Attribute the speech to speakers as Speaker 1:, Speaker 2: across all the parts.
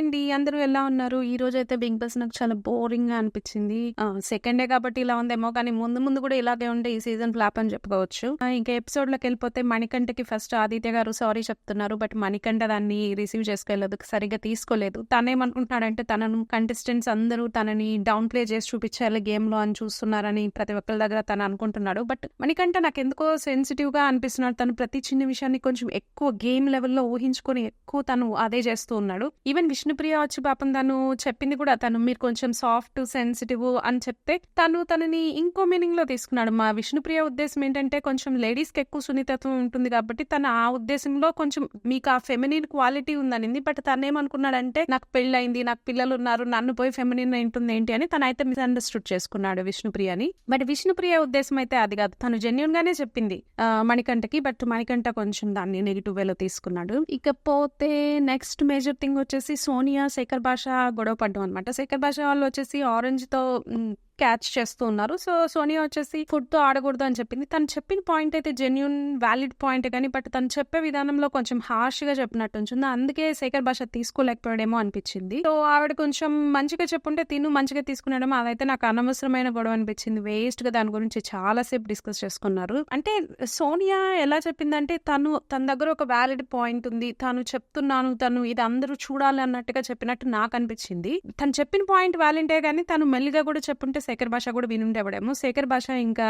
Speaker 1: అండి అందరూ ఎలా ఉన్నారు? ఈ రోజు అయితే బిగ్ బాస్ నాకు చాలా బోరింగ్గా అనిపించింది సెకండ్ డే కాబట్టి ఇలా ఉందేమో కానీ ముందు ముందు కూడా ఇలాగే ఉండే ఈ సీజన్ ఫ్లాప్ అని చెప్పుకోవచ్చు. ఇంకా ఎపిసోడ్లోకి వెళ్ళిపోతే మణికంఠకి ఫస్ట్ ఆదిత్య గారు సారీ చెప్తున్నారు బట్ మణికంఠ దాన్ని రిసీవ్ చేసుకోలేదు సరిగ్గా తీసుకోలేదు. తనేమనుకుంటున్నాడంటే తనను కంటెస్టెంట్స్ అందరూ తనని డౌన్ ప్లే చేసి చూపించాలి గేమ్లో అని చూస్తున్నారని ప్రతి ఒక్కరి దగ్గర తను అనుకుంటున్నాడు. బట్ మణికంఠ నాకు ఎందుకో సెన్సిటివ్గా అనిపిస్తున్నాడు. తను ప్రతి చిన్న విషయాన్ని కొంచెం ఎక్కువ గేమ్ లెవెల్లో ఊహించుకొని ఎక్కువ తను అదే చేస్తూ ఉన్నాడు. ఈవెన్ విష్ణుప్రియ వచ్చి పాపం తను చెప్పింది కూడా. తను మీరు కొంచెం సాఫ్ట్ సెన్సిటివ్ అని చెప్తే తను తనని ఇంకో మీనింగ్లో తీసుకున్నాడు. మా విష్ణుప్రియ ఉద్దేశం ఏంటంటే కొంచెం లేడీస్కి ఎక్కువ సున్నితత్వం ఉంటుంది కాబట్టి తన ఆ ఉద్దేశంలో కొంచెం మీకు ఆ ఫెమినిన్ క్వాలిటీ ఉందనింది. బట్ తను ఏమనుకున్నాడంటే నాకు పెళ్ళైంది నాకు పిల్లలు ఉన్నారు నన్ను పోయి ఫెమినిన్ ఉంటుంది ఏంటి అని తను అయితే మిస్అండర్స్టూడ్ చేసుకున్నాడు విష్ణుప్రియని. బట్ విష్ణుప్రియ ఉద్దేశం అయితే అది కాదు. తను జెన్యున్ గానే చెప్పింది మణికంఠకి. బట్ మణికంఠ కొంచెం దాన్ని నెగిటివ్ వేలో తీసుకున్నాడు. ఇకపోతే నెక్స్ట్ మేజర్ థింగ్ వచ్చేసి సోనియా శేఖర్ భాష గొడవ పడ్డం అనమాట శేఖర్ భాష వాళ్ళు వచ్చేసి ఆరెంజ్తో క్యాచ్ చేస్తూ ఉన్నారు. సో సోనియా వచ్చేసి ఫుడ్తో ఆడకూడదు అని చెప్పింది. తను చెప్పిన పాయింట్ అయితే జెన్యున్ వ్యాలిడ్ పాయింట్ కానీ బట్ తను చెప్పే విధానంలో కొంచెం హార్ష్గా చెప్పినట్టు ఉంచింది. అందుకే శేఖర్ భాష తీసుకోలేకపోయాడేమో అనిపించింది. సో ఆవిడ కొంచెం మంచిగా చెప్పుంటే తిను మంచిగా తీసుకున్నాడేమో అదైతే నాకు అనవసరమైన గొడవ అనిపించింది. వేస్ట్గా దాని గురించి చాలా సేపు డిస్కస్ చేసుకున్నారు. అంటే సోనియా ఎలా చెప్పిందంటే తను తన దగ్గర ఒక వ్యాలిడ్ పాయింట్ ఉంది. తను చెప్తున్నాను తను ఇది అందరూ చూడాలి అన్నట్టుగా చెప్పినట్టు నాకు అనిపించింది. తను చెప్పిన పాయింట్ వ్యాలింటే కానీ తను మెల్లిగా కూడా చెప్పుంటే శేఖర్ భాష కూడా వినుండేవాడేమో. శేఖర్ భాష ఇంకా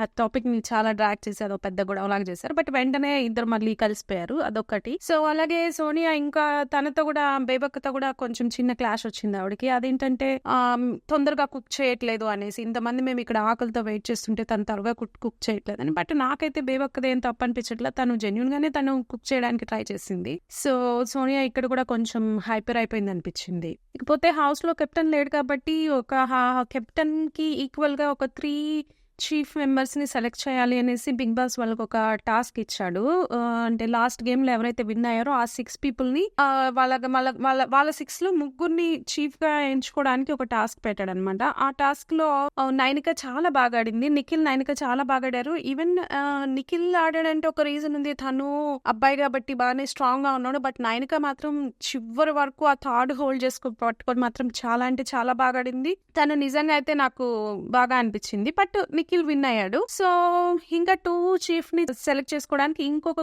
Speaker 1: ఆ టాపిక్ని చాలా డ్రాక్ చేసి అదో పెద్ద గొడవలాగా చేశారు. బట్ వెంటనే ఇద్దరు మళ్ళీ కలిసిపోయారు అదొకటి సో అలాగే సోనియా ఇంకా తనతో కూడా బేబక్కతో కూడా కొంచెం చిన్న క్లాష్ వచ్చింది ఆవిడకి. అదేంటంటే తొందరగా కుక్ చేయట్లేదు అనేసి ఇంతమంది మేము ఇక్కడ ఆకలితో వెయిట్ చేస్తుంటే తను త్వరగా కుక్ కుక్ చేయట్లేదు అని బట్ నాకైతే బేబక్కది ఏం తప్పు అనిపించట్లేదు తను జెన్యున్ గానే తను కుక్ చేయడానికి ట్రై చేసింది. సో సోనియా ఇక్కడ కూడా కొంచెం హైపర్ అయిపోయింది అనిపించింది. ఇకపోతే హౌస్లో కెప్టెన్ లేడు కాబట్టి ఒక కెప్టెన్కి ఈక్వల్గా ఒక త్రీ చీఫ్ మెంబర్స్ని సెలెక్ట్ చేయాలి అనేసి బిగ్ బాస్ వాళ్ళకి ఒక టాస్క్ ఇచ్చాడు. అంటే లాస్ట్ గేమ్లో ఎవరైతే విన్ అయ్యారో ఆ సిక్స్ పీపుల్ని వాళ్ళ వాళ్ళ వాళ్ళ వాళ్ళ సిక్స్లో ముగ్గురిని చీఫ్గా ఎంచుకోవడానికి ఒక టాస్క్ పెట్టాడు అనమాట ఆ టాస్క్లో నైనిక చాలా బాగా ఆడింది. నిఖిల్ నైనిక చాలా బాగా ఆడారు. ఈవెన్ నిఖిల్ ఆడాడంటే ఒక రీజన్ ఉంది. తను అబ్బాయి కాబట్టి బాగానే స్ట్రాంగ్గా ఉన్నాడు. బట్ నైనిక మాత్రం చివరి వరకు ఆ థర్డ్ హోల్డ్ చేసుకో పట్టుకొని మాత్రం చాలా అంటే చాలా బాగా ఆడింది. తను నిజంగా అయితే నాకు బాగా అనిపించింది. బట్ నిఖిల్ విన్ అయ్యాడు. సో ఇంకా టూ చీఫ్ని సెలెక్ట్ చేసుకోవడానికి ఇంకొక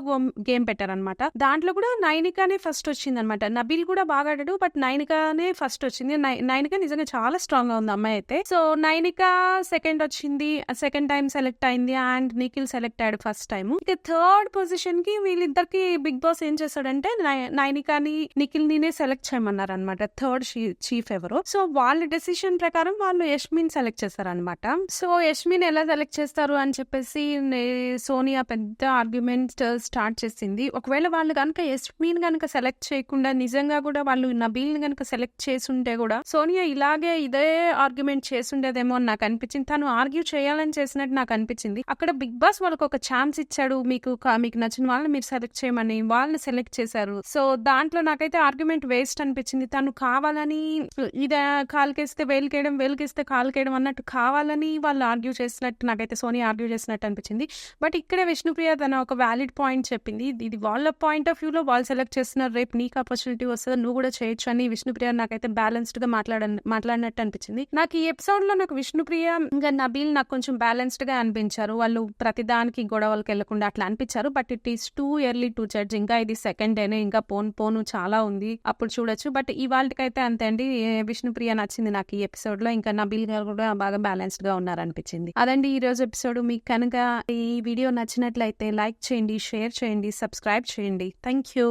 Speaker 1: గేమ్ పెట్టారనమాట దాంట్లో కూడా నైనికానే ఫస్ట్ వచ్చింది అనమాట నబీల్ కూడా బాగా ఆడాడు బట్ నైనికానే ఫస్ట్ వచ్చింది. నైనిక నిజంగా చాలా స్ట్రాంగ్గా ఉంది అమ్మాయి అయితే. సో నైనిక సెకండ్ వచ్చింది సెకండ్ టైం సెలెక్ట్ అయింది అండ్ నిఖిల్ సెలెక్ట్ అయ్యాడు ఫస్ట్ టైం ఇక థర్డ్ పొజిషన్కి వీళ్ళిద్దరికి బిగ్ బాస్ ఏం చేశాడంటే నై- నైనికాని నిఖిల్ నినే సెలెక్ట్ చేయమన్నారు అనమాట థర్డ్ చీఫ్ ఎవరో. సో వాళ్ళ డెసిషన్ ప్రకారం వాళ్ళు యష్మిన్ సెలెక్ట్ చేశారనమాట సో యష్మిన్ ఎలా సెలెక్ట్ చేస్తారు అని చెప్పేసి నే- సోనియా పెద్ద ఆర్గ్యుమెంట్ uh, స్టార్ట్ చేసింది. ఒకవేళ వాళ్ళు కనుక యస్మిన్ కనుక సెలెక్ట్ చేయకుండా నిజంగా కూడా వాళ్ళు నబీల్ని కనుక సెలెక్ట్ చేసుంటే కూడా సోనియా ఇలాగే ఇదే ఆర్గ్యుమెంట్ చేసుండేదేమో అని నాకు అనిపించింది. తను ఆర్గ్యూ చేయాలని చేసినట్టు నాకు అనిపించింది. అక్కడ బిగ్ బాస్ వాళ్ళకి ఒక ఛాన్స్ ఇచ్చాడు. మీకు మీకు నచ్చిన వాళ్ళని మీరు సెలెక్ట్ చేయమని వాళ్ళని సెలెక్ట్ చేశారు. సో దాంట్లో నాకైతే ఆర్గ్యుమెంట్ వేస్ట్ అనిపించింది. తను కావాలని ఇదే కాలుకేస్తే వేలుకేయడం వేలుకేస్తే కాలుకేయడం అన్నట్టు కావాలని వాళ్ళు ఆర్గ్యూ చేసినట్టు నాకైతే సోనీ ఆర్గ్యూ చేసినట్టు అనిపించింది. బట్ ఇక్కడే విష్ణుప్రియ తన ఒక వ్యాలిడ్ పాయింట్ చెప్పింది. ఇది- వాళ్ళ పాయింట్ ఆఫ్ వ్యూలో వాళ్ళు సెలెక్ట్ చేస్తున్నారు రేపు నీకు ఆపర్చునిటీ వస్తుంది నువ్వు కూడా చేయొచ్చు అని విష్ణుప్రియ నాకైతే బ్యాలెన్స్డ్గా మాట్లాడ మాట్లాడినట్టు అనిపించింది. నాకు ఈ ఎపిసోడ్లో నాకు విష్ణుప్రియ ఇంకా నబీల్ నాకు కొంచెం బ్యాలెన్స్డ్గా అనిపించారు. వాళ్ళు ప్రతిదానికి గొడవలకు వెళ్ళకుండా అట్లా అనిపించారు. But it is too early to judge ఇంకా ఇది సెకండ్ డేనే ఇంకా పోన్ పోను చాలా ఉంది. అప్పుడు చూడొచ్చు. బట్ ఇవాళకైతే అంతే అండి. విష్ణుప్రియ నచ్చింది నాకు ఈ ఎపిసోడ్లో. ఇంకా నబీల్ గారు కూడా బాగా బ్యాలెన్స్డ్గా ఉన్నారనిపించింది. అదండి ఈరోజు ఎపిసోడ్. మీకు కనుక ఈ వీడియో నచ్చినట్లయితే లైక్ చేయండి షేర్ చేయండి సబ్స్క్రైబ్ చేయండి. Thank you.